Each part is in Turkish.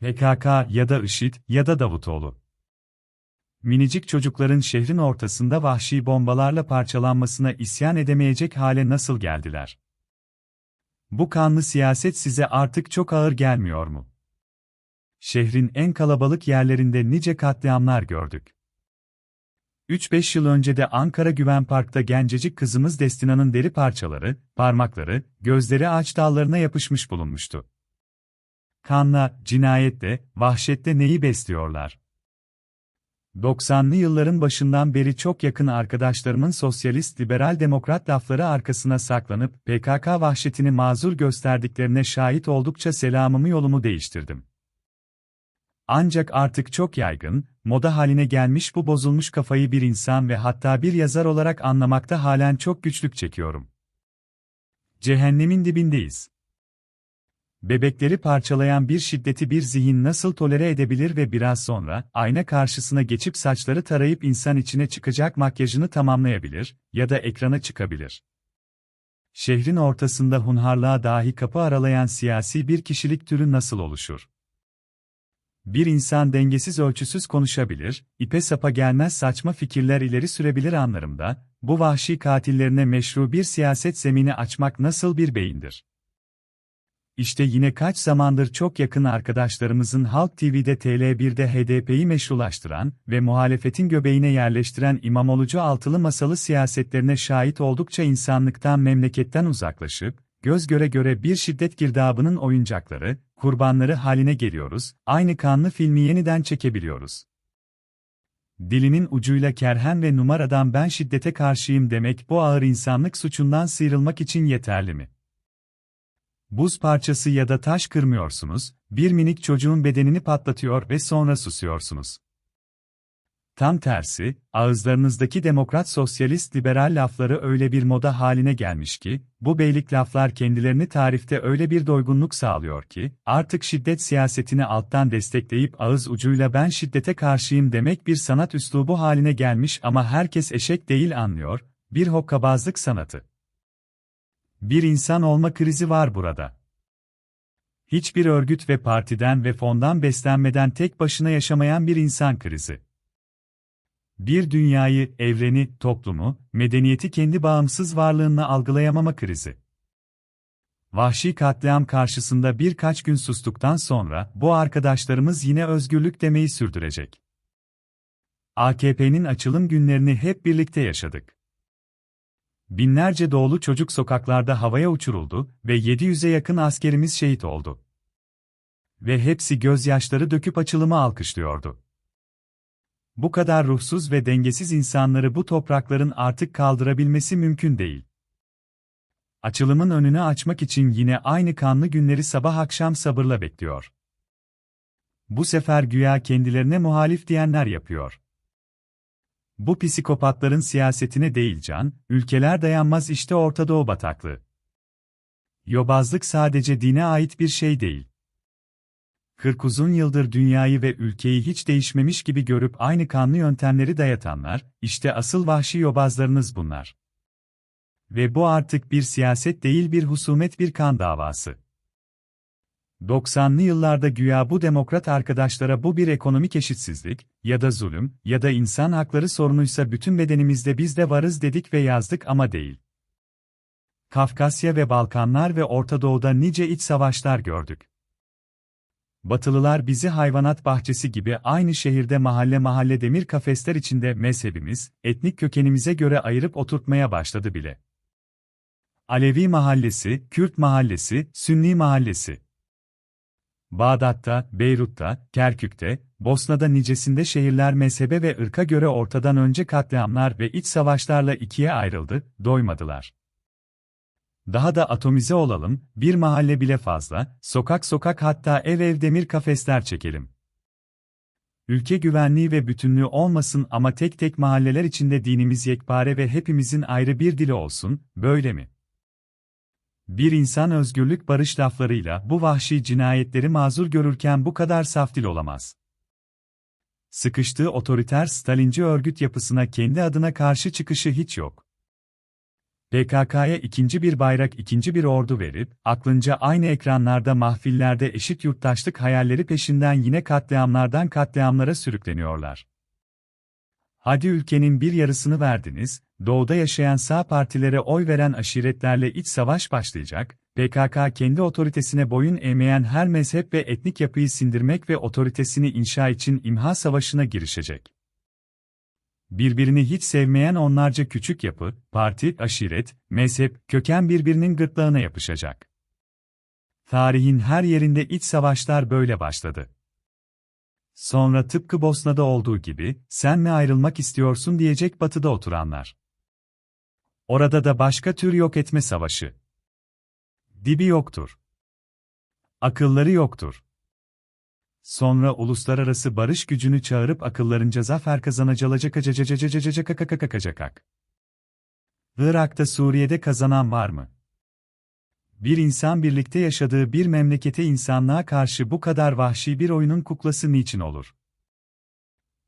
PKK ya da IŞİD ya da Davutoğlu. Minicik çocukların şehrin ortasında vahşi bombalarla parçalanmasına isyan edemeyecek hale nasıl geldiler? Bu kanlı siyaset size artık çok ağır gelmiyor mu? Şehrin en kalabalık yerlerinde nice katliamlar gördük. 3-5 yıl önce de Ankara Güven Park'ta gencecik kızımız Destina'nın deri parçaları, parmakları, gözleri ağaç dallarına yapışmış bulunmuştu. Kanla, cinayette, vahşette neyi besliyorlar? 90'lı yılların başından beri çok yakın arkadaşlarımın sosyalist liberal demokrat lafları arkasına saklanıp PKK vahşetini mazur gösterdiklerine şahit oldukça selamımı yolumu değiştirdim. Ancak artık çok yaygın, moda haline gelmiş bu bozulmuş kafayı bir insan ve hatta bir yazar olarak anlamakta halen çok güçlük çekiyorum. Cehennemin dibindeyiz. Bebekleri parçalayan bir şiddeti bir zihin nasıl tolere edebilir ve biraz sonra, ayna karşısına geçip saçları tarayıp insan içine çıkacak makyajını tamamlayabilir ya da ekrana çıkabilir. Şehrin ortasında hunharlığa dahi kapı aralayan siyasi bir kişilik türü nasıl oluşur? Bir insan dengesiz ölçüsüz konuşabilir, ipe sapa gelmez saçma fikirler ileri sürebilir anlarımda, bu vahşi katillerine meşru bir siyaset zemini açmak nasıl bir beyindir? İşte yine kaç zamandır çok yakın arkadaşlarımızın Halk TV'de TL1'de HDP'yi meşrulaştıran ve muhalefetin göbeğine yerleştiren İmamoğlu'cu altılı masalı siyasetlerine şahit oldukça insanlıktan memleketten uzaklaşıp, göz göre göre bir şiddet girdabının oyuncakları, kurbanları haline geliyoruz, aynı kanlı filmi yeniden çekebiliyoruz. Dilinin ucuyla kerhen ve numaradan ben şiddete karşıyım demek bu ağır insanlık suçundan sıyrılmak için yeterli mi? Buz parçası ya da taş kırmıyorsunuz, bir minik çocuğun bedenini patlatıyor ve sonra susuyorsunuz. Tam tersi, ağızlarınızdaki demokrat sosyalist liberal lafları öyle bir moda haline gelmiş ki, bu beylik laflar kendilerini tarifte öyle bir doygunluk sağlıyor ki, artık şiddet siyasetini alttan destekleyip ağız ucuyla ben şiddete karşıyım demek bir sanat üslubu haline gelmiş ama herkes eşek değil anlıyor, bir hokkabazlık sanatı. Bir insan olma krizi var burada. Hiçbir örgüt ve partiden ve fondan beslenmeden tek başına yaşamayan bir insan krizi. Bir dünyayı, evreni, toplumu, medeniyeti kendi bağımsız varlığınla algılayamama krizi. Vahşi katliam karşısında birkaç gün sustuktan sonra bu arkadaşlarımız yine özgürlük demeyi sürdürecek. AKP'nin açılım günlerini hep birlikte yaşadık. Binlerce doğulu çocuk sokaklarda havaya uçuruldu ve 700'e yakın askerimiz şehit oldu. Ve hepsi gözyaşları döküp açılımı alkışlıyordu. Bu kadar ruhsuz ve dengesiz insanları bu toprakların artık kaldırabilmesi mümkün değil. Açılımın önünü açmak için yine aynı kanlı günleri sabah akşam sabırla bekliyor. Bu sefer güya kendilerine muhalif diyenler yapıyor. Bu psikopatların siyasetine değil can, ülkeler dayanmaz işte Orta Doğu bataklığı. Yobazlık sadece dine ait bir şey değil. Kırk uzun yıldır dünyayı ve ülkeyi hiç değişmemiş gibi görüp aynı kanlı yöntemleri dayatanlar, işte asıl vahşi yobazlarınız bunlar. Ve bu artık bir siyaset değil bir husumet bir kan davası. 90'lı yıllarda güya bu demokrat arkadaşlara bu bir ekonomik eşitsizlik, ya da zulüm, ya da insan hakları sorunuysa bütün bedenimizde biz de varız dedik ve yazdık ama değil. Kafkasya ve Balkanlar ve Orta Doğu'da nice iç savaşlar gördük. Batılılar bizi hayvanat bahçesi gibi aynı şehirde mahalle mahalle demir kafesler içinde mezhebimiz, etnik kökenimize göre ayırıp oturtmaya başladı bile. Alevi mahallesi, Kürt mahallesi, Sünni mahallesi. Bağdat'ta, Beyrut'ta, Kerkük'te, Bosna'da nicesinde şehirler mezhebe ve ırka göre ortadan önce katliamlar ve iç savaşlarla ikiye ayrıldı, doymadılar. Daha da atomize olalım, bir mahalle bile fazla, sokak sokak hatta ev ev demir kafesler çekelim. Ülke güvenliği ve bütünlüğü olmasın ama tek tek mahalleler içinde dinimiz yekpare ve hepimizin ayrı bir dili olsun, böyle mi? Bir insan özgürlük barış laflarıyla bu vahşi cinayetleri mazur görürken bu kadar saftil olamaz. Sıkıştığı otoriter Stalinci örgüt yapısına kendi adına karşı çıkışı hiç yok. PKK'ya ikinci bir bayrak ikinci bir ordu verip, aklınca aynı ekranlarda mahfillerde eşit yurttaşlık hayalleri peşinden yine katliamlardan katliamlara sürükleniyorlar. Hadi ülkenin bir yarısını verdiniz, doğuda yaşayan sağ partilere oy veren aşiretlerle iç savaş başlayacak, PKK kendi otoritesine boyun eğmeyen her mezhep ve etnik yapıyı sindirmek ve otoritesini inşa için imha savaşına girişecek. Birbirini hiç sevmeyen onlarca küçük yapı, parti, aşiret, mezhep, köken birbirinin gırtlağına yapışacak. Tarihin her yerinde iç savaşlar böyle başladı. Sonra tıpkı Bosna'da olduğu gibi, sen mi ayrılmak istiyorsun diyecek batıda oturanlar. Orada da başka tür yok etme savaşı. Dibi yoktur. Akılları yoktur. Sonra uluslararası barış gücünü çağırıp akıllarınca zafer kazanacak Irak'ta Suriye'de kazanan var mı? Bir insan birlikte yaşadığı bir memlekete insanlığa karşı bu kadar vahşi bir oyunun kuklası niçin olur?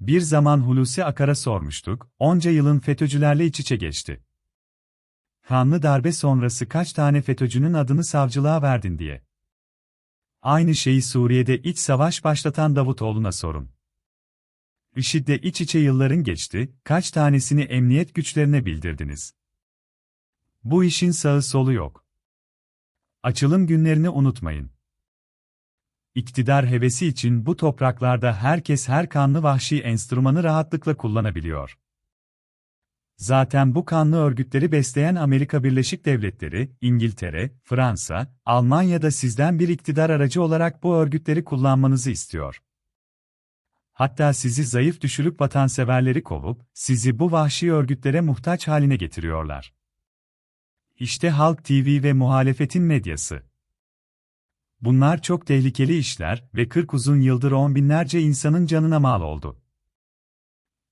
Bir zaman Hulusi Akar'a sormuştuk, onca yılın FETÖ'cülerle iç geçti. Kanlı darbe sonrası kaç tane FETÖ'cünün adını savcılığa verdin diye. Aynı şeyi Suriye'de iç savaş başlatan Davutoğlu'na sorun. IŞİD'de iç içe yılların geçti, kaç tanesini emniyet güçlerine bildirdiniz? Bu işin sağı solu yok. Açılım günlerini unutmayın. İktidar hevesi için bu topraklarda herkes her kanlı vahşi enstrümanı rahatlıkla kullanabiliyor. Zaten bu kanlı örgütleri besleyen Amerika Birleşik Devletleri, İngiltere, Fransa, Almanya da sizden bir iktidar aracı olarak bu örgütleri kullanmanızı istiyor. Hatta sizi zayıf düşürüp vatanseverleri kovup, sizi bu vahşi örgütlere muhtaç haline getiriyorlar. İşte Halk TV ve muhalefetin medyası. Bunlar çok tehlikeli işler ve 40 uzun yıldır on binlerce insanın canına mal oldu.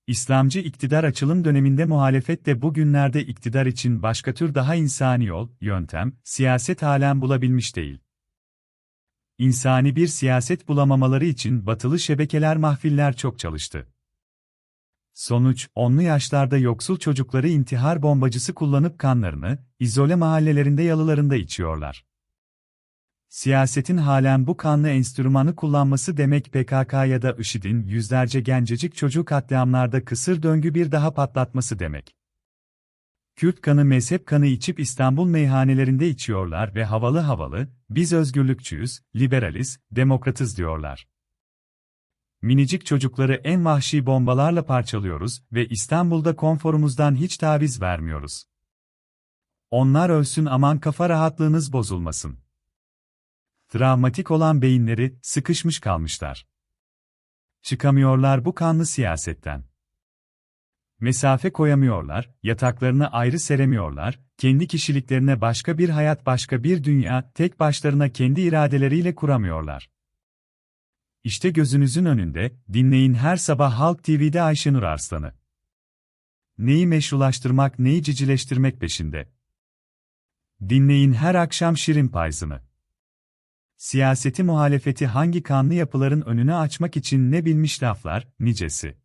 İslamcı iktidar açılım döneminde muhalefet de bugünlerde iktidar için başka tür daha insani yol, yöntem, siyaset halen bulabilmiş değil. İnsani bir siyaset bulamamaları için batılı şebekeler mahfiller çok çalıştı. Sonuç, onlu yaşlarda yoksul çocukları intihar bombacısı kullanıp kanlarını, izole mahallelerinde yalılarında içiyorlar. Siyasetin halen bu kanlı enstrümanı kullanması demek PKK ya da IŞİD'in yüzlerce gencecik çocuk katliamlarda kısır döngü bir daha patlatması demek. Kürt kanı mezhep kanı içip İstanbul meyhanelerinde içiyorlar ve havalı havalı, biz özgürlükçüyüz, liberaliz, demokratız diyorlar. Minicik çocukları en vahşi bombalarla parçalıyoruz ve İstanbul'da konforumuzdan hiç taviz vermiyoruz. Onlar ölsün aman kafa rahatlığınız bozulmasın. Travmatik olan beyinleri sıkışmış kalmışlar. Çıkamıyorlar bu kanlı siyasetten. Mesafe koyamıyorlar, yataklarını ayrı seremiyorlar, kendi kişiliklerine başka bir hayat başka bir dünya, tek başlarına kendi iradeleriyle kuramıyorlar. İşte gözünüzün önünde, dinleyin her sabah Halk TV'de Ayşenur Arslan'ı. Neyi meşrulaştırmak neyi cicileştirmek peşinde. Dinleyin her akşam Şirin Payzım'ı. Siyaseti muhalefeti hangi kanlı yapıların önünü açmak için ne bilmiş laflar, nicesi.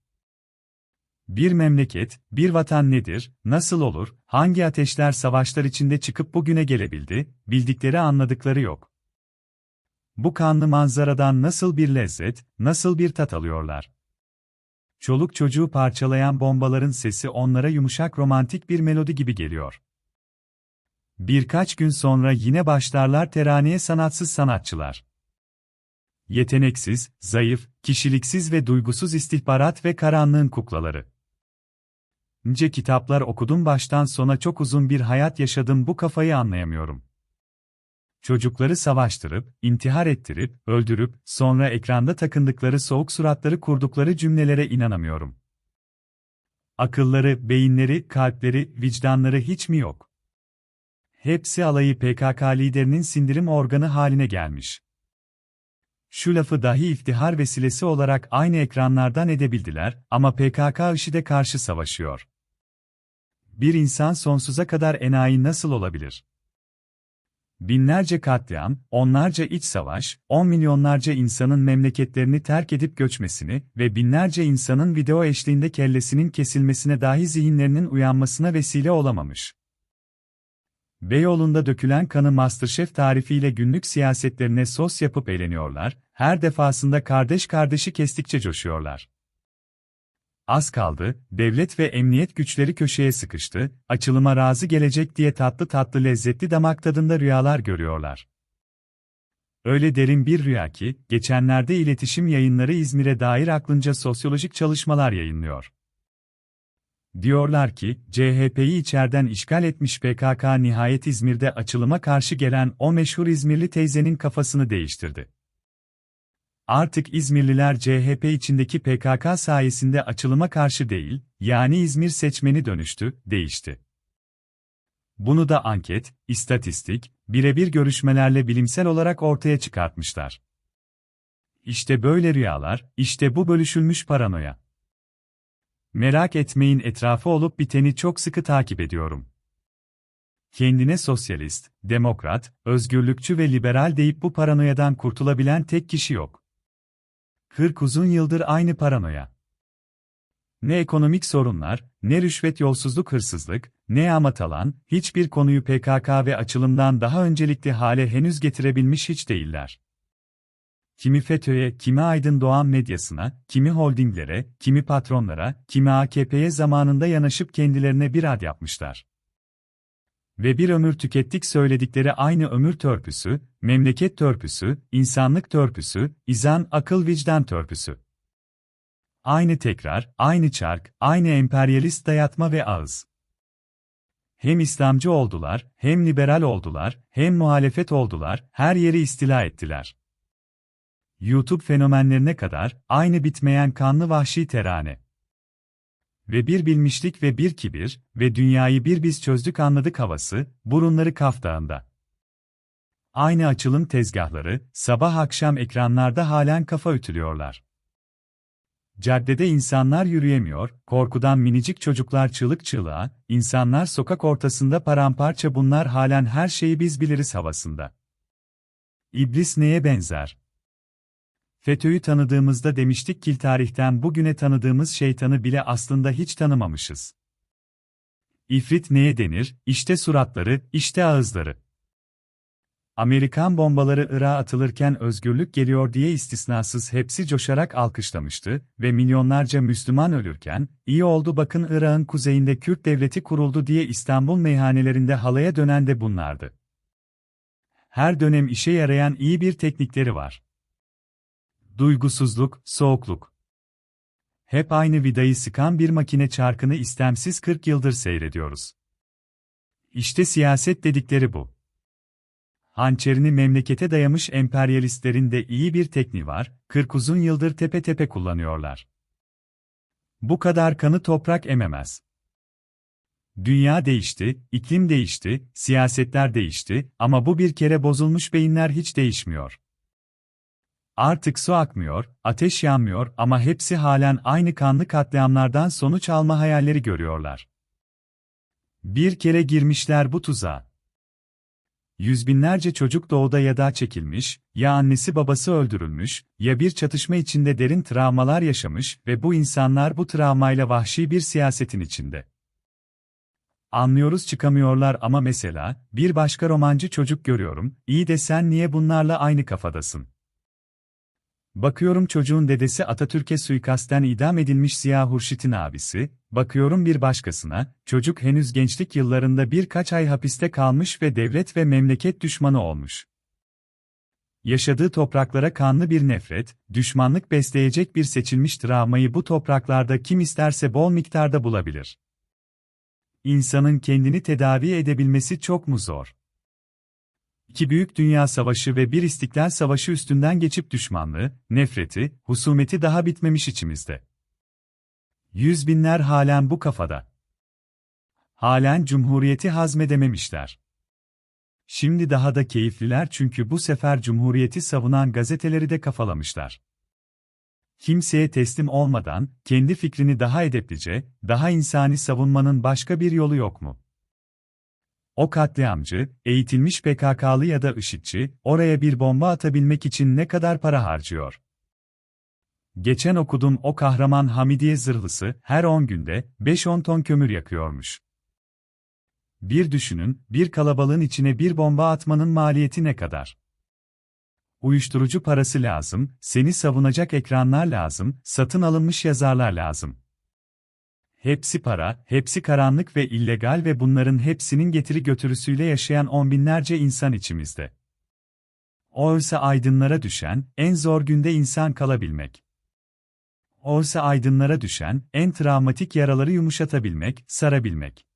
Bir memleket, bir vatan nedir, nasıl olur, hangi ateşler savaşlar içinde çıkıp bugüne gelebildi, bildikleri anladıkları yok. Bu kanlı manzaradan nasıl bir lezzet, nasıl bir tat alıyorlar. Çoluk çocuğu parçalayan bombaların sesi onlara yumuşak romantik bir melodi gibi geliyor. Birkaç gün sonra yine başlarlar teraneye sanatsız sanatçılar. Yeteneksiz, zayıf, kişiliksiz ve duygusuz istihbarat ve karanlığın kuklaları. Nice kitaplar okudum baştan sona çok uzun bir hayat yaşadım bu kafayı anlayamıyorum. Çocukları savaştırıp, intihar ettirip, öldürüp, sonra ekranda takındıkları soğuk suratları kurdukları cümlelere inanamıyorum. Akılları, beyinleri, kalpleri, vicdanları hiç mi yok? Hepsi alayı PKK liderinin sindirim organı haline gelmiş. Şu lafı dahi iftihar vesilesi olarak aynı ekranlardan edebildiler ama PKK IŞİD'e karşı savaşıyor. Bir insan sonsuza kadar enayi nasıl olabilir? Binlerce katliam, onlarca iç savaş, on milyonlarca insanın memleketlerini terk edip göçmesini ve binlerce insanın video eşliğinde kellesinin kesilmesine dahi zihinlerinin uyanmasına vesile olamamış. Beyoğlu'nda dökülen kanı Masterchef tarifiyle günlük siyasetlerine sos yapıp eğleniyorlar, her defasında kardeş kardeşi kestikçe coşuyorlar. Az kaldı, devlet ve emniyet güçleri köşeye sıkıştı, açılıma razı gelecek diye tatlı tatlı lezzetli damak tadında rüyalar görüyorlar. Öyle derin bir rüya ki, geçenlerde iletişim yayınları İzmir'e dair aklınca sosyolojik çalışmalar yayınlıyor. Diyorlar ki, CHP'yi içeriden işgal etmiş PKK nihayet İzmir'de açılıma karşı gelen o meşhur İzmirli teyzenin kafasını değiştirdi. Artık İzmirliler CHP içindeki PKK sayesinde açılıma karşı değil, yani İzmir seçmeni dönüştü, değişti. Bunu da anket, istatistik, birebir görüşmelerle bilimsel olarak ortaya çıkartmışlar. İşte böyle rüyalar, işte bu bölüşülmüş paranoya. Merak etmeyin etrafı olup biteni çok sıkı takip ediyorum. Kendine sosyalist, demokrat, özgürlükçü ve liberal deyip bu paranoyadan kurtulabilen tek kişi yok. Kırk uzun yıldır aynı paranoya. Ne ekonomik sorunlar, ne rüşvet yolsuzluk hırsızlık, ne yağma talan, hiçbir konuyu PKK ve açılımdan daha öncelikli hale henüz getirebilmiş hiç değiller. Kimi FETÖ'ye, kimi Aydın Doğan medyasına, kimi holdinglere, kimi patronlara, kimi AKP'ye zamanında yanaşıp kendilerine bir ad yapmışlar. Ve bir ömür tükettik söyledikleri aynı ömür törpüsü, memleket törpüsü, insanlık törpüsü, izan akıl vicdan törpüsü. Aynı tekrar, aynı çark, aynı emperyalist dayatma ve ağız. Hem İslamcı oldular, hem liberal oldular, hem muhalefet oldular, her yeri istila ettiler. YouTube fenomenlerine kadar, aynı bitmeyen kanlı vahşi terane. Ve bir bilmişlik ve bir kibir, ve dünyayı bir biz çözdük anladık havası, burunları kaftağında. Aynı açılım tezgahları, sabah akşam ekranlarda halen kafa ütülüyorlar. Caddede insanlar yürüyemiyor, korkudan minicik çocuklar çığlık çığlığa, insanlar sokak ortasında paramparça bunlar halen her şeyi biz biliriz havasında. İblis neye benzer? FETÖ'yü tanıdığımızda demiştik ki tarihten bugüne tanıdığımız şeytanı bile aslında hiç tanımamışız. İfrit neye denir? İşte suratları, işte ağızları. Amerikan bombaları Irak'a atılırken özgürlük geliyor diye istisnasız hepsi coşarak alkışlamıştı ve milyonlarca Müslüman ölürken, iyi oldu bakın Irak'ın kuzeyinde Kürt devleti kuruldu diye İstanbul meyhanelerinde halaya dönen de bunlardı. Her dönem işe yarayan iyi bir teknikleri var. Duygusuzluk, soğukluk. Hep aynı vidayı sıkan bir makine çarkını istemsiz 40 yıldır seyrediyoruz. İşte siyaset dedikleri bu. Hançerini memlekete dayamış emperyalistlerin de iyi bir tekniği var, 40 uzun yıldır tepe tepe kullanıyorlar. Bu kadar kanı toprak ememez. Dünya değişti, iklim değişti, siyasetler değişti ama bu bir kere bozulmuş beyinler hiç değişmiyor. Artık su akmıyor, ateş yanmıyor ama hepsi halen aynı kanlı katliamlardan sonuç alma hayalleri görüyorlar. Bir kere girmişler bu tuzağa. Yüz binlerce çocuk doğuda ya da çekilmiş, ya annesi babası öldürülmüş, ya bir çatışma içinde derin travmalar yaşamış ve bu insanlar bu travmayla vahşi bir siyasetin içinde. Anlıyoruz çıkamıyorlar ama mesela, bir başka romancı çocuk görüyorum, iyi de sen niye bunlarla aynı kafadasın? Bakıyorum çocuğun dedesi Atatürk'e suikasten idam edilmiş Ziya Hurşit'in abisi, bakıyorum bir başkasına, çocuk henüz gençlik yıllarında birkaç ay hapiste kalmış ve devlet ve memleket düşmanı olmuş. Yaşadığı topraklara kanlı bir nefret, düşmanlık besleyecek bir seçilmiş travmayı bu topraklarda kim isterse bol miktarda bulabilir. İnsanın kendini tedavi edebilmesi çok mu zor? İki büyük dünya savaşı ve bir istiklal savaşı üstünden geçip düşmanlığı, nefreti, husumeti daha bitmemiş içimizde. Yüz binler halen bu kafada. Halen cumhuriyeti hazmedememişler. Şimdi daha da keyifliler çünkü bu sefer cumhuriyeti savunan gazeteleri de kafalamışlar. Kimseye teslim olmadan, kendi fikrini daha edeplice, daha insani savunmanın başka bir yolu yok mu? O katliamcı, eğitilmiş PKK'lı ya da IŞİD'ci, oraya bir bomba atabilmek için ne kadar para harcıyor? Geçen okudum o kahraman Hamidiye zırhlısı her 10 günde 5-10 ton kömür yakıyormuş. Bir düşünün, bir kalabalığın içine bir bomba atmanın maliyeti ne kadar? Uyuşturucu parası lazım, seni savunacak ekranlar lazım, satın alınmış yazarlar lazım. Hepsi para, hepsi karanlık ve illegal ve bunların hepsinin getiri götürüsüyle yaşayan on binlerce insan içimizde. Oysa aydınlara düşen, en zor günde insan kalabilmek. Oysa aydınlara düşen, en travmatik yaraları yumuşatabilmek, sarabilmek.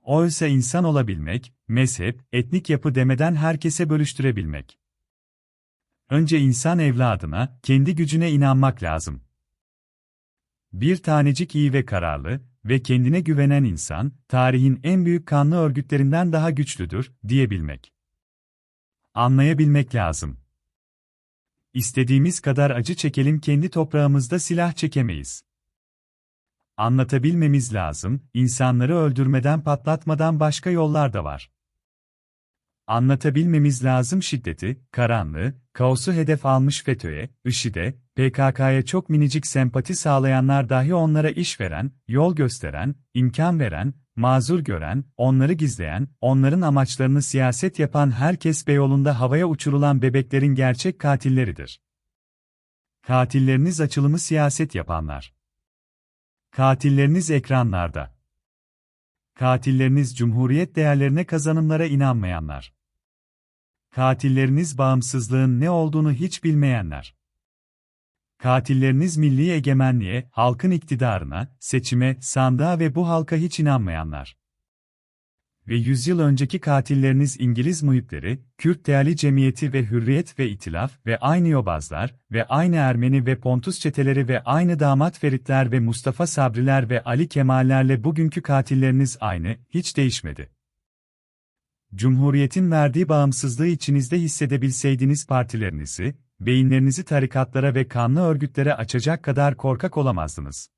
Oysa insan olabilmek, mezhep, etnik yapı demeden herkese bölüştürebilmek. Önce insan evladına, kendi gücüne inanmak lazım. Bir tanecik iyi ve kararlı ve kendine güvenen insan, tarihin en büyük kanlı örgütlerinden daha güçlüdür, diyebilmek. Anlayabilmek lazım. İstediğimiz kadar acı çekelim kendi toprağımızda silah çekemeyiz. Anlatabilmemiz lazım, insanları öldürmeden patlatmadan başka yollar da var. Anlatabilmemiz lazım şiddeti, karanlığı, kaosu hedef almış FETÖ'ye, IŞİD'e, PKK'ya çok minicik sempati sağlayanlar dahi onlara iş veren, yol gösteren, imkan veren, mazur gören, onları gizleyen, onların amaçlarını siyaset yapan herkes Beyoğlu'nda havaya uçurulan bebeklerin gerçek katilleridir. Katilleriniz açılımı siyaset yapanlar. Katilleriniz ekranlarda. Katilleriniz cumhuriyet değerlerine kazanımlara inanmayanlar. Katilleriniz bağımsızlığın ne olduğunu hiç bilmeyenler. Katilleriniz milli egemenliğe, halkın iktidarına, seçime, sandığa ve bu halka hiç inanmayanlar. Ve yüzyıl önceki katilleriniz İngiliz muhipleri, Kürt Değerli Cemiyeti ve Hürriyet ve İtilaf ve aynı Yobazlar ve aynı Ermeni ve Pontus çeteleri ve aynı Damat Feritler ve Mustafa Sabriler ve Ali Kemallerle bugünkü katilleriniz aynı, hiç değişmedi. Cumhuriyetin verdiği bağımsızlığı içinizde hissedebilseydiniz partilerinizi, beyinlerinizi tarikatlara ve kanlı örgütlere açacak kadar korkak olamazdınız.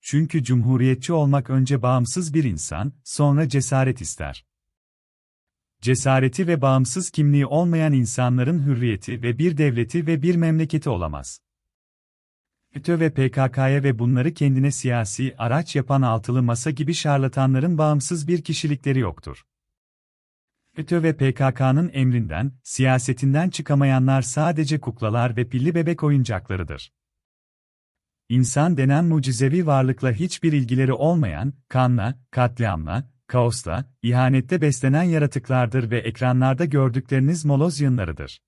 Çünkü cumhuriyetçi olmak önce bağımsız bir insan, sonra cesaret ister. Cesareti ve bağımsız kimliği olmayan insanların hürriyeti ve bir devleti ve bir memleketi olamaz. FETÖ ve PKK'ya ve bunları kendine siyasi araç yapan altılı masa gibi şarlatanların bağımsız bir kişilikleri yoktur. FETÖ ve PKK'nın emrinden, siyasetinden çıkamayanlar sadece kuklalar ve pilli bebek oyuncaklarıdır. İnsan denen mucizevi varlıkla hiçbir ilgileri olmayan, kanla, katliamla, kaosla, ihanette beslenen yaratıklardır ve ekranlarda gördükleriniz moloz yığınlarıdır.